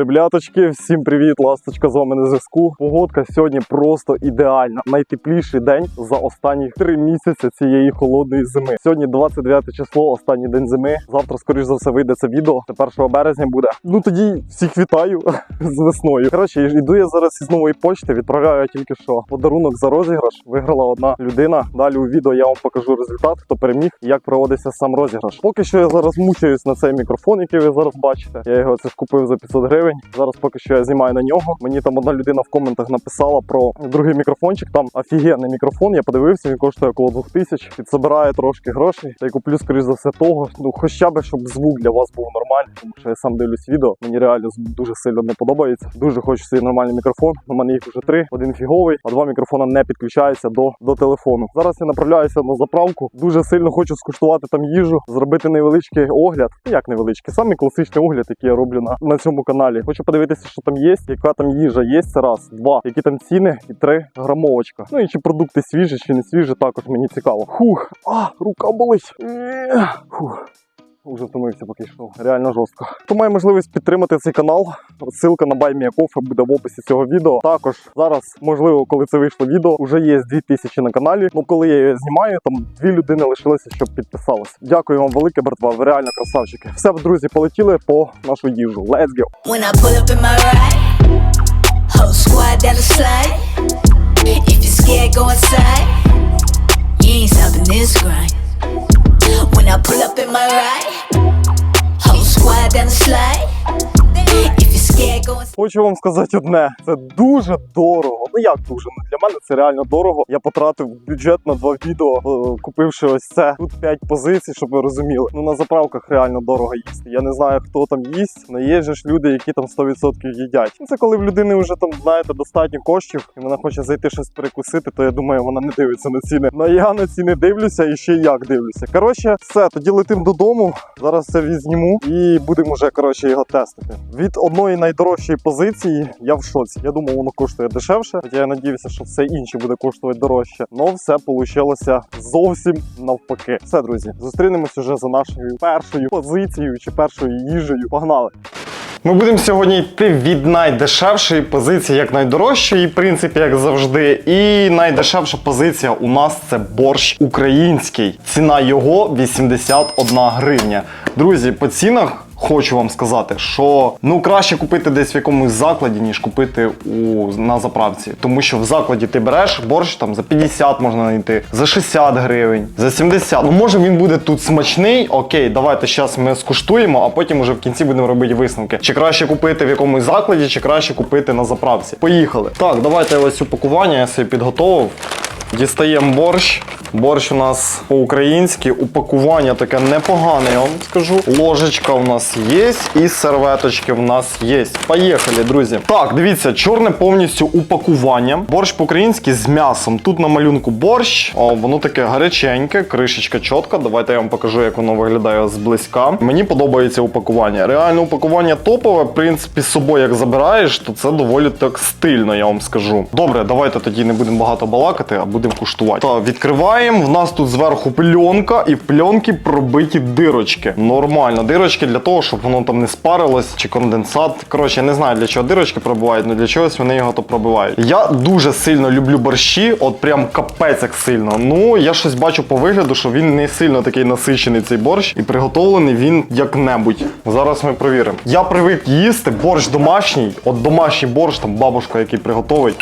Ребляточки, всім привіт, ласточка з вами на зв'язку. Погодка сьогодні просто ідеальна. Найтепліший день за останні три місяці цієї холодної зими. Сьогодні 29 число, останній день зими. Завтра, скоріш за все, вийде це відео. Це 1 березня буде. Ну тоді всіх вітаю з весною. Коротше, йду я зараз із нової почти. Відправляю тільки що подарунок за розіграш. Виграла одна людина. Далі у відео я вам покажу результат, хто переміг, як проводиться сам розіграш. Поки що я зараз мучаюсь на цей мікрофон, який ви зараз бачите. Я його це ж купив за 500 гривень. Зараз поки що я знімаю на нього. Мені там одна людина в коментах написала про другий мікрофончик. Там офігенний мікрофон. Я подивився, він коштує около 2000. Підсобирає трошки грошей. Та й куплю, скоріш за все, того. Ну, хоча б, щоб звук для вас був нормальний, тому що я сам дивлюсь відео. Мені реально дуже сильно не подобається. Дуже хочу собі нормальний мікрофон. У мене їх вже три. Один фіговий, а два мікрофона не підключаються до, до телефону. Зараз я направляюся на заправку. Дуже сильно хочу скуштувати там їжу, зробити невеличкий огляд. Як невеличкий, самий класичний огляд, який я роблю на, на цьому каналі. Хочу подивитися, що там є, яка там їжа є. Раз, два, які там ціни, і три грамовочка. Ну і чи продукти свіжі, чи не свіжі, також мені цікаво. Фух, а, рука болить. Фух. Уже втомився, поки йшов. Реально жорстко. Хто має можливість підтримати цей канал, ссылка на BuyMeACoffee буде в описі цього відео. Також зараз, можливо, коли це вийшло відео, вже є 2000 на каналі. Ну коли я її знімаю, там дві людини лишилося, щоб підписалися. Дякую вам велике, братва. Ви реально красавчики. Все, друзі, полетіли по нашу їжу. Let's go! When I pull up in my ride, whole squad down the slide. If you're scared, go inside. You ain't stopping this grind. When I pull up in my ride, whole squad the slide. Хочу вам сказати одне: це дуже дорого. Ну як дуже? Ну для мене це реально дорого. Я потратив бюджет на два відео, е, купивши ось це. Тут 5 позицій, щоб ви розуміли. Ну на заправках реально дорого їсти. Я не знаю, хто там їсть, але є ж люди, які там 100% їдять. Ну це коли в людини вже там, знаєте, достатньо коштів, і вона хоче зайти щось перекусити, то я думаю, вона не дивиться на ціни. Ну я на ціни дивлюся і ще як дивлюся. Коротше, все, тоді летим додому. Зараз це візніму і будемо вже коротше його тестити. Від одної найдорожчої позиції я в шоці. Я думав, воно коштує дешевше. Хоча я надіюся, що все інше буде коштувати дорожче. Но все вийшло зовсім навпаки. Все, друзі, зустрінемось уже за нашою першою позицією чи першою їжею. Погнали! Ми будемо сьогодні йти від найдешевшої позиції, як найдорожчої, в принципі, як завжди. І найдешевша позиція у нас це борщ український. Ціна його 81 гривня. Друзі, по цінах. Хочу вам сказати, що ну краще купити десь в якомусь закладі, ніж купити у на заправці. Тому що в закладі ти береш борщ там за 50 можна знайти, за 60 гривень, за 70. Ну може він буде тут смачний. Окей, давайте зараз ми скуштуємо, а потім уже в кінці будемо робити висновки. Чи краще купити в якомусь закладі, чи краще купити на заправці. Поїхали. Так, давайте ось упакування я собі підготовив. Дістаємо борщ. Борщ у нас по-українськи, упакування таке непогане, я вам скажу. Ложечка у нас є, і серветочки у нас є. Поїхали, друзі. Так, дивіться, чорне повністю упакування. Борщ по-українськи з м'ясом. Тут на малюнку борщ, о, воно таке гаряченьке, кришечка чітка. Давайте я вам покажу, як воно виглядає зблизька. Мені подобається упакування. Реально упакування топове. В принципі, з собою як забираєш, то це доволі так стильно, я вам скажу. Добре, давайте тоді не будемо багато балакати, а будемо куштувати. Так, відкриваємо. В нас тут зверху пленка, і в пленки пробиті дирочки. Нормально, дирочки для того, щоб воно там не спарилось чи конденсат. Коротше, я не знаю для чого дирочки пробивають, але для чогось вони його то пробивають. Я дуже сильно люблю борщі, от прям капець як сильно. Ну, я щось бачу по вигляду, що він не сильно такий насичений цей борщ, і приготовлений він як-небудь. Зараз ми провіримо. Я привик їсти борщ домашній, от домашній борщ, там бабушка, який приготовить.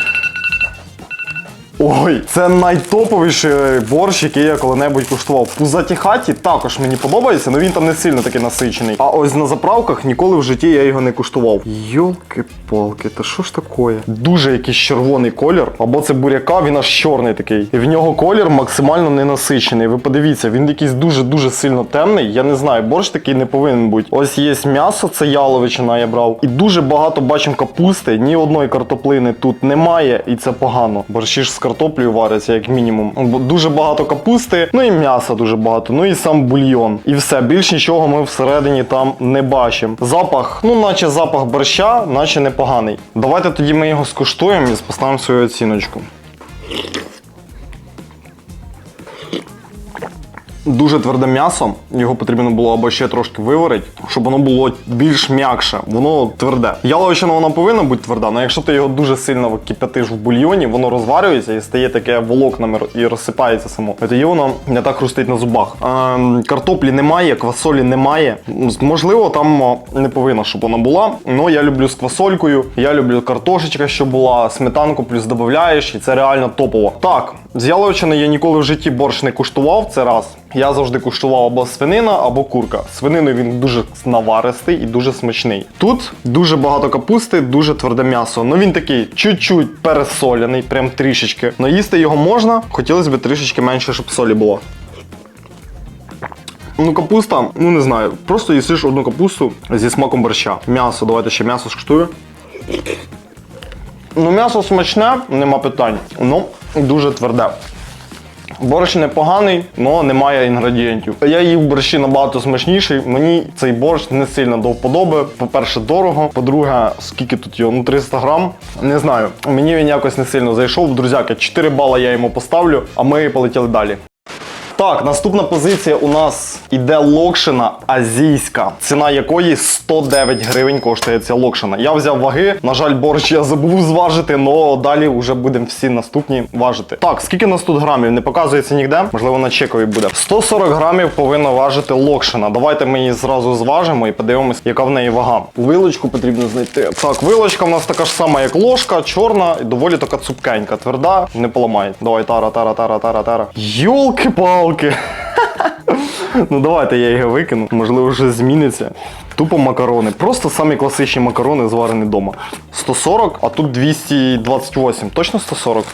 Ой, це найтоповіший борщ, який я коли-небудь куштував. В пузатій хаті також мені подобається, але він там не сильно такий насичений. А ось на заправках ніколи в житті я його не куштував. Йолки-палки, та що ж таке? Дуже якийсь червоний колір. Або це буряка, він аж чорний такий. І в нього колір максимально не насичений. Ви подивіться, він якийсь дуже-дуже сильно темний. Я не знаю, борщ такий не повинен бути. Ось є м'ясо, це яловичина я брав. І дуже багато бачимо капусти. Ні одної картоплини тут немає, і це погано. Борщі ж картоплею вариться, як мінімум. Дуже багато капусти, ну і м'яса дуже багато, ну і сам бульйон. І все, більш нічого ми всередині там не бачимо. Запах, ну наче запах борща, наче непоганий. Давайте тоді ми його скуштуємо і поставимо свою оціночку. Дуже тверде м'ясо. Його потрібно було або ще трошки виварити, щоб воно було більш м'якше. Воно тверде. Яловичина вона повинна бути тверда, але якщо ти його дуже сильно кипятиш в бульйоні, воно розварюється і стає таке волокнами і розсипається само. Тоді воно не так хрустить на зубах. Ем, картоплі немає, квасолі немає. Можливо, там не повинна, щоб вона була. але я люблю з квасолькою. Я люблю картошечка, що була, сметанку плюс додаєш, і це реально топово. Так, з яловичини я ніколи в житті борщ не куштував. Це раз. Я завжди куштував або свинина, або курка. Свининою він дуже наваристий і дуже смачний. Тут дуже багато капусти, дуже тверде м'ясо. Ну він такий чуть-чуть пересоляний, прям трішечки. Но їсти його можна. Хотілося б трішечки менше, щоб солі було. Ну, капуста, ну не знаю. Просто їсиш одну капусту зі смаком борща. М'ясо, давайте ще м'ясо скуштую. Ну, м'ясо смачне, нема питань. Ну, дуже тверде. Борщ непоганий, але немає інгредієнтів. Я їв борщі набагато смачніший. Мені цей борщ не сильно до вподоби. По-перше, дорого. По-друге, скільки тут його? Ну 300 грам. Не знаю. Мені він якось не сильно зайшов. Друзяки, 4 бала я йому поставлю, а ми полетіли далі. Так, наступна позиція у нас іде локшина азійська, ціна якої 109 гривень коштує ця локшина. Я взяв ваги. На жаль, борщ я забув зважити, але далі вже будемо всі наступні важити. Так, скільки нас тут грамів? Не показується ніде. Можливо, на чекові буде. 140 грамів повинна важити локшина. Давайте ми її зразу зважимо і подивимось, яка в неї вага. Вилочку потрібно знайти. Так, вилочка в нас така ж сама, як ложка, чорна, і доволі така цупкенька, тверда, не поламає. Давай тара, тара, тара, тара, тара. Йолки-палки. ну давайте я його викину. Можливо, вже зміниться. Тупо макарони. Просто самі класичні макарони зварені вдома. 140, а тут 228. Точно 140?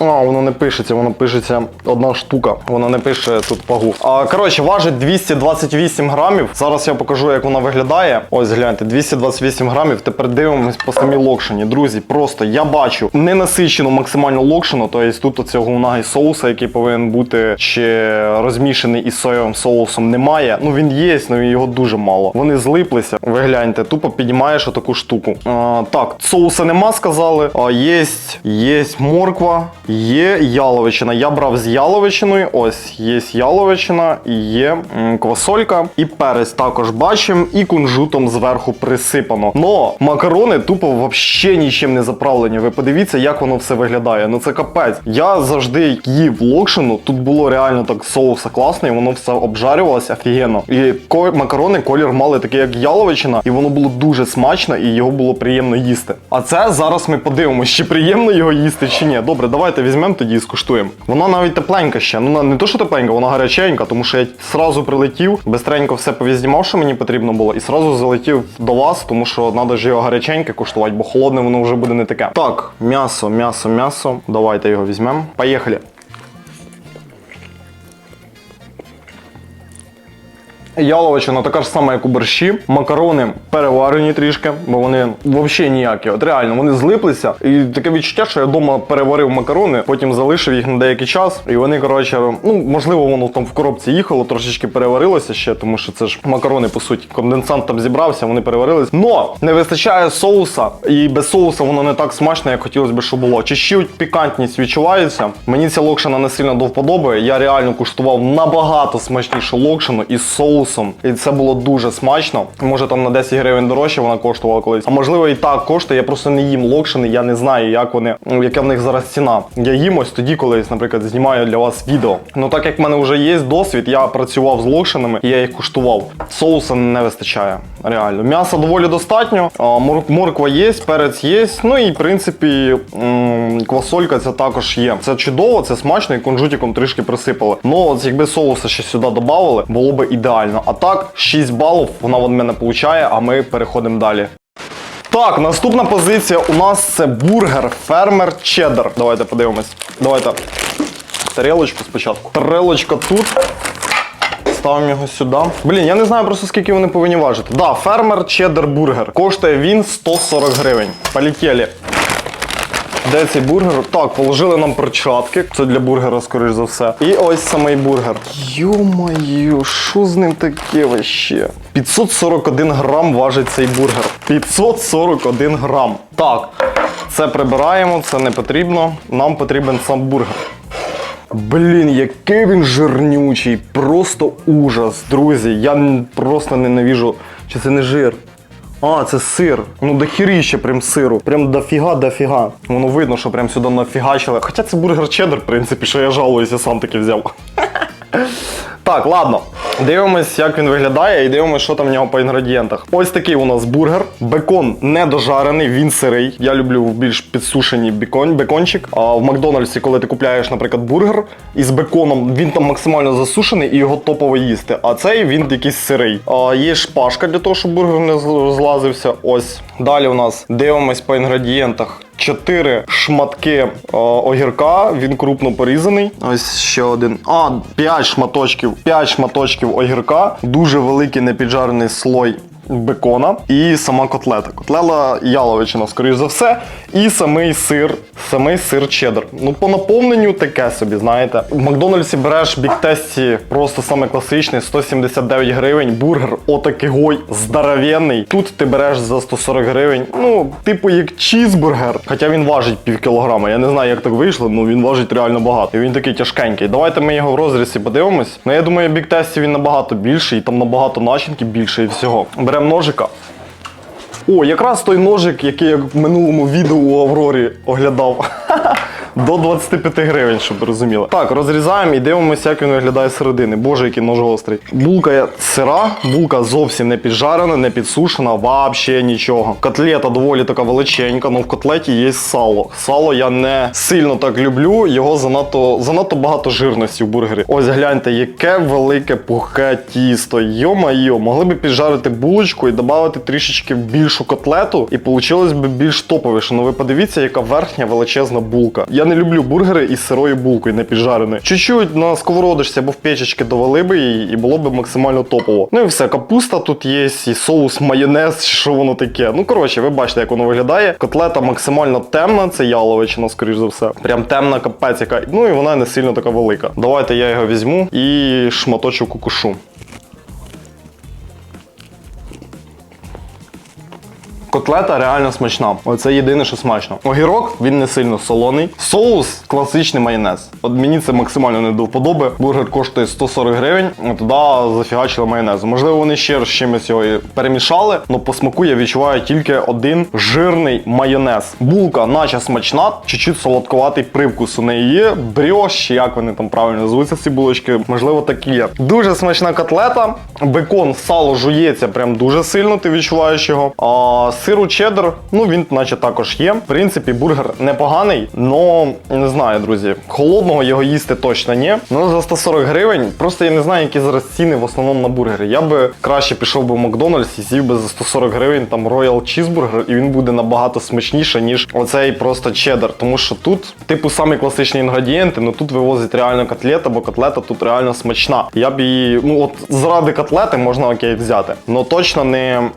А, воно не пишеться, воно пишеться одна штука. Воно не пише тут вагу. А коротше, важить 228 грамів. Зараз я покажу, як вона виглядає. Ось гляньте, 228 грамів. Тепер дивимось по самій локшині. Друзі, просто я бачу ненасичену максимальну локшину. Тобто тут оцього унаги соуса, який повинен бути ще розмішаний із соєвим соусом, немає. Ну він є, але його дуже мало. Вони злиплися. Ви гляньте, тупо піднімаєш отаку штуку. А, так, соуса нема, сказали. А є, є морква. Є яловичина. Я брав з яловичиною. Ось є яловичина, і є квасолька. І перець також бачимо, і кунжутом зверху присипано. Но макарони тупо взагалі нічим не заправлені. Ви подивіться, як воно все виглядає. Ну це капець. Я завжди їв локшину. Тут було реально так соуса класний, воно все обжарювалося офігенно. І макарони колір мали такий, як яловичина, і воно було дуже смачно, і його було приємно їсти. А це зараз ми подивимося, чи приємно його їсти, чи ні. Добре, давайте візьмемо тоді і скуштуємо. Вона навіть тепленька ще. Ну не то, що тепленька, вона гаряченька, тому що я сразу прилетів, бистренько все повізнімав, що мені потрібно було, і сразу залетів до вас, тому що треба ж його гаряченьке куштувати, бо холодне воно вже буде не таке. Так, м'ясо, м'ясо, м'ясо. Давайте його візьмемо. Поїхали. Яловичина така ж сама, як у борщі. Макарони переварені трішки, бо вони взагалі ніякі. От реально, вони злиплися. І таке відчуття, що я вдома переварив макарони, потім залишив їх на деякий час. І вони, коротше, ну можливо, воно там в коробці їхало, трошечки переварилося ще, тому що це ж макарони, по суті. Конденсант там зібрався, вони переварились. Но не вистачає соуса, і без соуса воно не так смачно, як хотілося б, щоб було. Чуть-чуть пікантність відчувається. Мені ця локшина не сильно до вподоби. Я реально куштував набагато смачнішу локшину із соусом. І це було дуже смачно. Може там на 10 гривень дорожче вона коштувала колись. А можливо і так коштує. Я просто не їм локшини, я не знаю, як вони, яка в них зараз ціна. Я їм ось тоді, колись, наприклад, знімаю для вас відео. Ну так як в мене вже є досвід, я працював з локшинами і я їх куштував. Соуса не вистачає. Реально. М'яса доволі достатньо. мор- Морква є, перець є. Ну і в принципі квасолька це також є. Це чудово, це смачно і кунжутиком трішки присипали. Ну от якби соуса ще сюди додавали, було б ідеально. А так, 6 балів вона від мене получає, а ми переходимо далі. Так, наступна позиція у нас це бургер фермер чеддер. Давайте подивимось. Давайте тарелочку спочатку. Тарелочка тут. Ставимо його сюди. Блін, я не знаю просто скільки вони повинні важити. Да, фермер чеддер бургер. Коштує він 140 гривень. Полетіли. Де цей бургер? Так, положили нам перчатки. Це для бургера, скоріш за все. І ось самий бургер. Йо-моє, що з ним таке вообще? 541 грам важить цей бургер. 541 грам. Так, це прибираємо, це не потрібно. Нам потрібен сам бургер. Блін, який він жирнючий, просто ужас, друзі. Я просто ненавіжу. Чи це не жир? А, це сир. Ну дохіріще прям сиру. Прям дофіга, дофіга. Воно видно, що прям сюди нафігачили. Хоча це бургер чеддер, в принципі, що я жалуюся, сам таки взяв. Так, ладно. Дивимось, як він виглядає, і дивимось, що там в нього по інгредієнтах. Ось такий у нас бургер. Бекон не дожарений, він сирий. Я люблю більш підсушені бекон, бекончик. А в Макдональдсі, коли ти купляєш, наприклад, бургер із беконом, він там максимально засушений і його топово їсти. А цей він якийсь сирий. А, є шпажка для того, щоб бургер не злазився. Ось. Далі у нас дивимось по інгредієнтах. Чотири шматки о, огірка, він крупно порізаний. Ось ще один. А, 5 шматочків. 5 шматочків огірка, дуже великий непіджарений слой. Бекона і сама котлета. Котлела яловичина, скоріш за все, і самий сир, самий сир чеддер. Ну, по наповненню таке собі, знаєте. В Макдональдсі береш біктесті, просто саме класичний, 179 гривень, бургер отакий здоровенний. Тут ти береш за 140 гривень. Ну, типу як чізбургер. Хоча він важить пів кілограма. Я не знаю, як так вийшло, ну він важить реально багато. І він такий тяжкенький. Давайте ми його в розрізі подивимось. Ну я думаю, бік тесті він набагато більший, і там набагато начинки більше і всього. Беремо ножика. О, якраз той ножик, який я в минулому відео у Аврорі оглядав. До 25 гривень, щоб розуміли. Так, розрізаємо і дивимося, як він виглядає середини. Боже, який нож гострий. Булка сира, булка зовсім не піджарена, не підсушена, вообще нічого. Котлета доволі така величенька, але в котлеті є сало. Сало я не сильно так люблю, його занадто, занадто багато жирності в бургері. Ось гляньте, яке велике пухке тісто. Йо-майо, могли б піджарити булочку і додати трішечки більшу котлету, і получилось би більш топовіше. Ну ви подивіться, яка верхня величезна булка. Я не люблю бургери із сирою булкою, не піджареною. Чуть-чуть на сковородочці або в печечки довели би її, і було б максимально топово. Ну і все, капуста тут є, і соус, майонез, що воно таке. Ну коротше, ви бачите, як воно виглядає. Котлета максимально темна, це яловичина, скоріш за все. Прям темна капець, яка. Ну і вона не сильно така велика. Давайте я його візьму і шматочок укушу. Котлета реально смачна. Оце єдине, що смачно. Огірок він не сильно солоний. Соус класичний майонез. От мені це максимально не до вподоби. Бургер коштує 140 гривень. Туди зафігачили майонезу. Можливо, вони ще з чимось його перемішали, але по смаку я відчуваю тільки один жирний майонез. Булка, наче смачна, чуть-чуть солодкуватий привкус у неї є. Бріош, як вони там правильно називаються ці булочки, можливо, такі є. Дуже смачна котлета. Бекон, сало жується прям дуже сильно, ти відчуваєш його. А сиру чеддер, ну він наче також є. В принципі, бургер непоганий, но не знаю, друзі. Холодного його їсти точно ні. Ну за 140 гривень. Просто я не знаю, які зараз ціни в основному на бургери. Я би краще пішов би в Макдональдс і з'їв би за 140 гривень там Royal Cheeseburger, і він буде набагато смачніше, ніж оцей просто чеддер. Тому що тут, типу, самі класичні інгредієнти, ну тут вивозить реально котлета, бо котлета тут реально смачна. Я б її, ну от заради котлети можна окей взяти. но точно не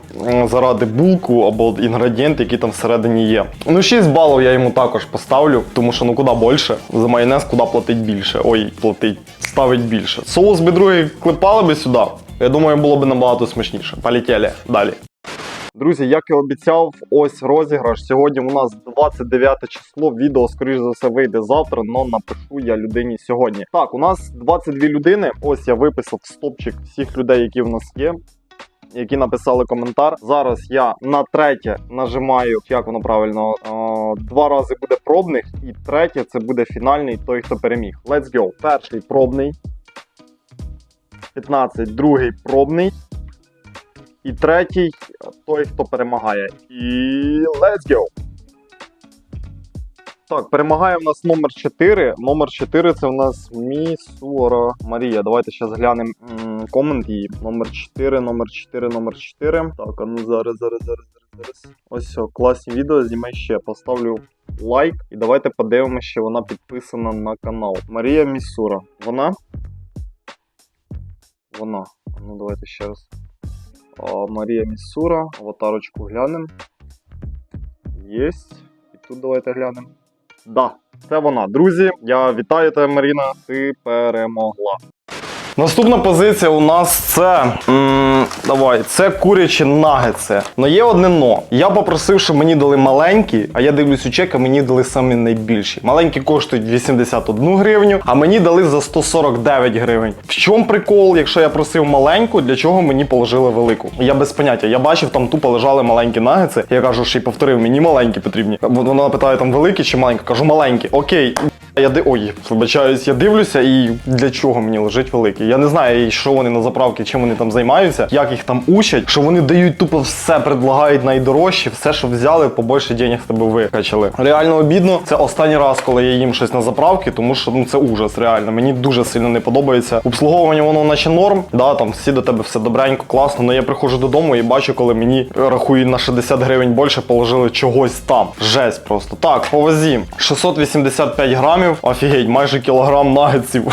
заради булку або інгредієнти, які там всередині є. Ну 6 балів я йому також поставлю, тому що ну куди більше. За майонез куди платить більше. Ой, платить, ставить більше. Соус би другий клепали би сюди. Я думаю, було б набагато смачніше. Полетіли далі. Друзі, як і обіцяв, ось розіграш. Сьогодні у нас 29 число. Відео, скоріш за все, вийде завтра, але напишу я людині сьогодні. Так, у нас 22 людини. Ось я виписав стопчик всіх людей, які в нас є. Які написали коментар. Зараз я на третє нажимаю, як воно правильно, е, два рази буде пробних, і третє це буде фінальний той, хто переміг. Let's go. Перший пробний. 15, другий пробний. І третій той, хто перемагає. І let's go! Так, перемагає в нас номер 4. Номер 4 це в нас Місура Марія. Давайте зараз глянемо комент її. Номер 4, номер 4, номер 4. Так, а ну зараз, зараз, зараз, зараз, зараз. Ось все, класні відео. Знімай ще. Поставлю лайк. І давайте подивимося, що вона підписана на канал. Марія Місура. Вона? Вона. Ну давайте ще раз. А, Марія Міссура, аватарочку глянемо. Єсть. І тут давайте глянемо. Да, це вона. Друзі, я вітаю тебе, Маріна. Ти перемогла. Наступна позиція у нас це м, Давай, це курячі нагетси. Но є одне но. Я попросив, щоб мені дали маленькі, а я дивлюсь у чек, а мені дали самі найбільші. Маленькі коштують 81 гривню, а мені дали за 149 гривень. В чому прикол, якщо я просив маленьку, для чого мені положили велику? Я без поняття. Я бачив, там тупо лежали маленькі нагетси. Я кажу, що й повторив, мені маленькі потрібні. Вона питає там великі чи маленькі. Кажу, маленькі. Окей. Я ди... Ой, вибачаюсь, я дивлюся, і для чого мені лежить великий. Я не знаю, що вони на заправки, чим вони там займаються, як їх там учать, що вони дають тупо все, предлагають найдорожче, все, що взяли, побольше денег з тебе викачали. Реально обідно. Це останній раз, коли я їм щось на заправки, тому що ну це ужас, реально. Мені дуже сильно не подобається. Обслуговування воно наче норм. Да, там всі до тебе все добренько, класно. але я приходжу додому і бачу, коли мені рахують на 60 гривень більше, положили чогось там. Жесть просто. Так, по вазі 685 грамів. Офігеть, майже кілограм нагетсів.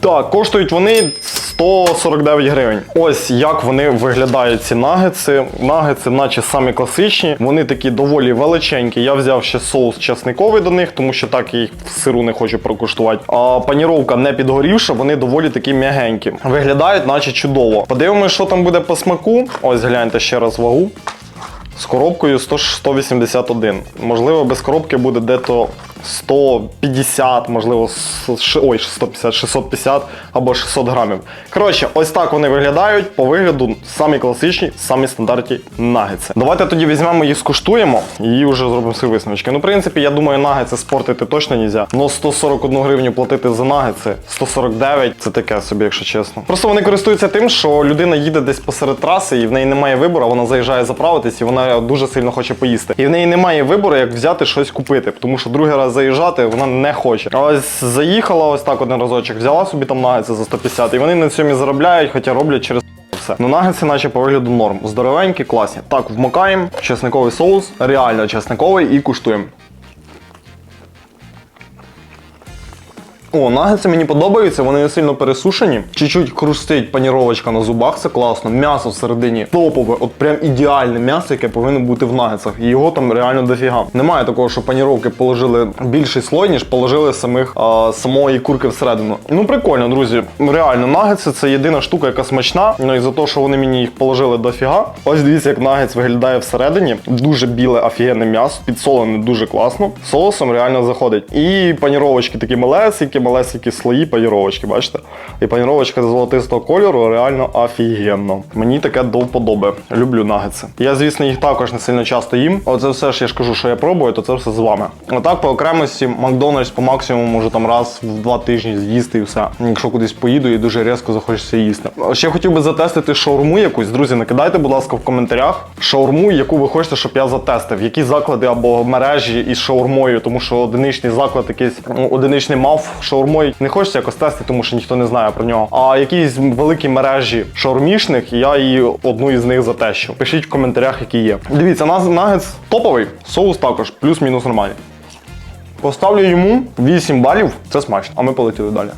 Так, коштують вони 149 гривень. Ось як вони виглядають ці нагетси. Нагетси, наче самі класичні. Вони такі доволі величенькі. Я взяв ще соус чесниковий до них, тому що так їх в сиру не хочу прокуштувати. А паніровка не підгорівша, вони доволі такі м'ягенькі. Виглядають, наче чудово. Подивимось, що там буде по смаку. Ось гляньте ще раз вагу. З коробкою 100, 181. Можливо, без коробки буде дето 150, можливо, ой, 150, 650 або 600 грамів. Коротше, ось так вони виглядають. По вигляду самі класичні, самі стандартні нагетси. Давайте тоді візьмемо їх, скуштуємо і вже зробимо свої висновочки. Ну, в принципі, я думаю, нагетси спортити точно не можна. Но 141 гривню платити за нагетси, 149 це таке собі, якщо чесно. Просто вони користуються тим, що людина їде десь посеред траси, і в неї немає вибору, вона заїжджає заправитись, і вона дуже сильно хоче поїсти. І в неї немає вибору, як взяти щось купити, тому що другий раз заїжджати вона не хоче. Ось заїхала ось так один разочок, взяла собі там нагетси за 150, і вони на цьому заробляють, хоча роблять через все. Ну нагетси наче по вигляду норм. Здоровенькі, класні. Так, вмикаємо чесниковий соус, реально чесниковий, і куштуємо. О, нагетси мені подобаються, вони не сильно пересушені. Чуть-чуть хрустить паніровочка на зубах, це класно. М'ясо всередині топове, от прям ідеальне м'ясо, яке повинно бути в нагетсах. І його там реально дофіга. Немає такого, що паніровки положили більший слой, ніж положили самих а, самої курки всередину. Ну прикольно, друзі. Реально, нагетси це єдина штука, яка смачна. Ну і за те, що вони мені їх положили дофіга. Ось дивіться, як нагетс виглядає всередині. Дуже біле, офігенне м'ясо, підсолене дуже класно. Соусом реально заходить. І паніровочки такі малесенькі, малесенькі слої паніровочки, бачите? І паніровочка золотистого кольору реально офігенно. Мені таке до вподоби. Люблю нагетси. Я, звісно, їх також не сильно часто їм. Оце все ж я ж кажу, що я пробую, то це все з вами. Отак по окремості Макдональдс по максимуму може там раз в два тижні з'їсти і все. Якщо кудись поїду і дуже різко захочеться їсти. Ще хотів би затестити шаурму якусь. Друзі, накидайте, будь ласка, в коментарях шаурму, яку ви хочете, щоб я затестив. Які заклади або мережі із шаурмою, тому що одиничний заклад, якийсь ну, одиничний мав шаурмою не хочеться якось тестити, тому що ніхто не знає про нього. А якісь великі мережі шаурмішних, я її одну із них затещу. Пишіть в коментарях, які є. Дивіться, нас нагетс топовий, соус також, плюс-мінус нормальний. Поставлю йому 8 балів, це смачно, а ми полетіли далі.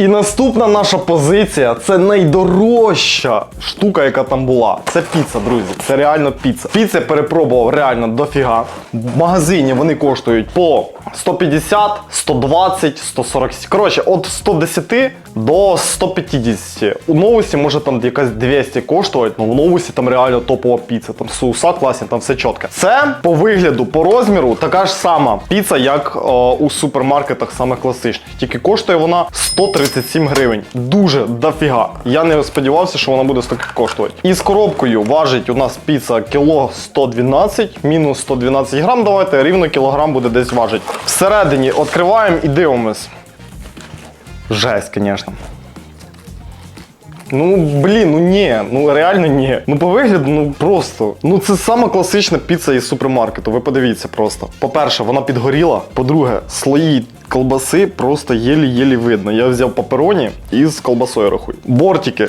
І наступна наша позиція це найдорожча штука, яка там була. Це піца, друзі. Це реально піца. Піци перепробував реально дофіга. В магазині вони коштують по 150, 120, 140. Коротше, від 110 до 150. У новусі може там якась 200 коштувати, але в новусі там реально топова піца. Там соуса класні, там все чітко. Це по вигляду, по розміру така ж сама піца, як о, у супермаркетах самих класичних. Тільки коштує вона 137 гривень. Дуже дофіга. Я не сподівався, що вона буде стільки коштувати. І з коробкою важить у нас піца кіло 112, мінус 112 грам. Давайте рівно кілограм буде десь важить. Всередині відкриваємо і дивимось. Жесть, звісно. Ну блін, ну ні, ну реально ні. Ну по вигляду, ну просто. Ну це сама класична піца із супермаркету. Ви подивіться просто. По-перше, вона підгоріла. По-друге, слої колбаси просто єлі-єлі видно. Я взяв папероні і з колбасою рахуй. Бортики.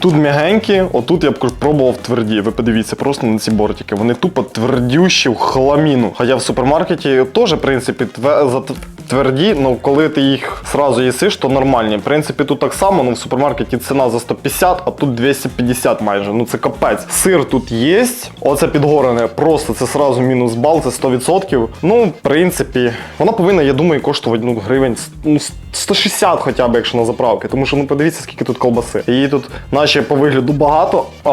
Тут м'ягенькі, отут я б пробував тверді. Ви подивіться просто на ці бортики. Вони тупо твердющі в хламіну. Хоча в супермаркеті теж, в принципі, тве- тверді, ну коли ти їх сразу їсиш, то нормальні. В принципі, тут так само, ну в супермаркеті ціна за 150, а тут 250 майже. Ну це капець. Сир тут є. Оце підгорене, просто це сразу мінус бал, це 100%. Ну, в принципі, вона повинна, я думаю, коштувати ну, гривень ну, 160 хоча б, якщо на заправки. Тому що ну подивіться, скільки тут колбаси. Її тут, наче по вигляду багато, а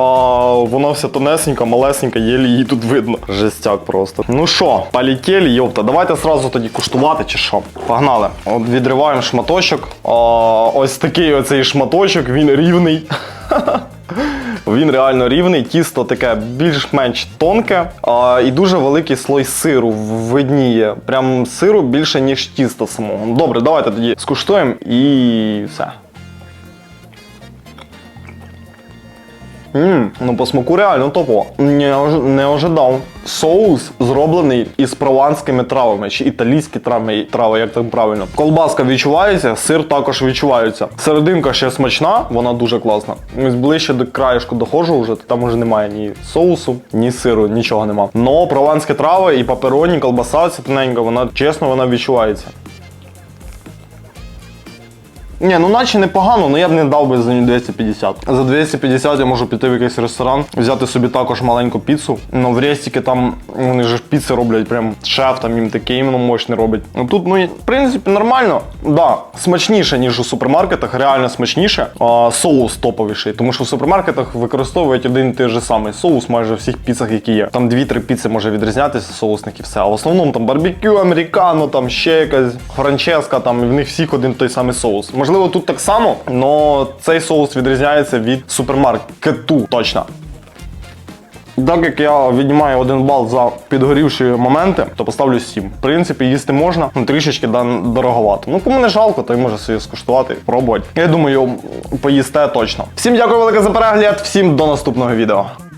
вона вся тонесенька, малесенька, єлі її тут видно. Жестяк просто. Ну що, полетіли, йопта, давайте сразу тоді куштувати чи що. Погнали. От відриваємо шматочок. О, ось такий оцей шматочок, він рівний. Він реально рівний, тісто таке більш-менш тонке, а, і дуже великий слой сиру видніє. Прям сиру більше, ніж тіста самого. Добре, давайте тоді скуштуємо і все. Ммм, ну по смаку реально топово. Не, не ожидав. Соус зроблений із прованськими травами, чи італійські трави, трави, як там правильно. Колбаска відчувається, сир також відчувається. Серединка ще смачна, вона дуже класна. Ось ближче до краєшку доходжу вже, там уже немає ні соусу, ні сиру, нічого нема. Но прованські трави і папероні, колбаса ця тоненька, вона чесно, вона відчувається. Ні, ну наче непогано, але я б не дав би за нього 250. За 250 я можу піти в якийсь ресторан, взяти собі також маленьку піцу. Ну в рестіки там вони ж піци роблять, прям шеф там їм таке іменно мощне робить. Ну тут, ну, в принципі, нормально. Да, смачніше, ніж у супермаркетах, реально смачніше. А, соус топовіший, тому що в супермаркетах використовують один і той же самий соус майже у всіх піцах, які є. Там 2-3 піци може відрізнятися, соусник і все. А в основному там барбекю, американо, там ще якась франческа, там і в них всіх один той самий соус. Можливо, тут так само, але цей соус відрізняється від супермаркету точно. Так як я віднімаю один бал за підгорівші моменти, то поставлю 7. В принципі, їсти можна, ну трішечки дороговато. Ну кому не жалко, то й може собі скуштувати, пробувати. Я думаю, поїсте точно. Всім дякую велике за перегляд, всім до наступного відео.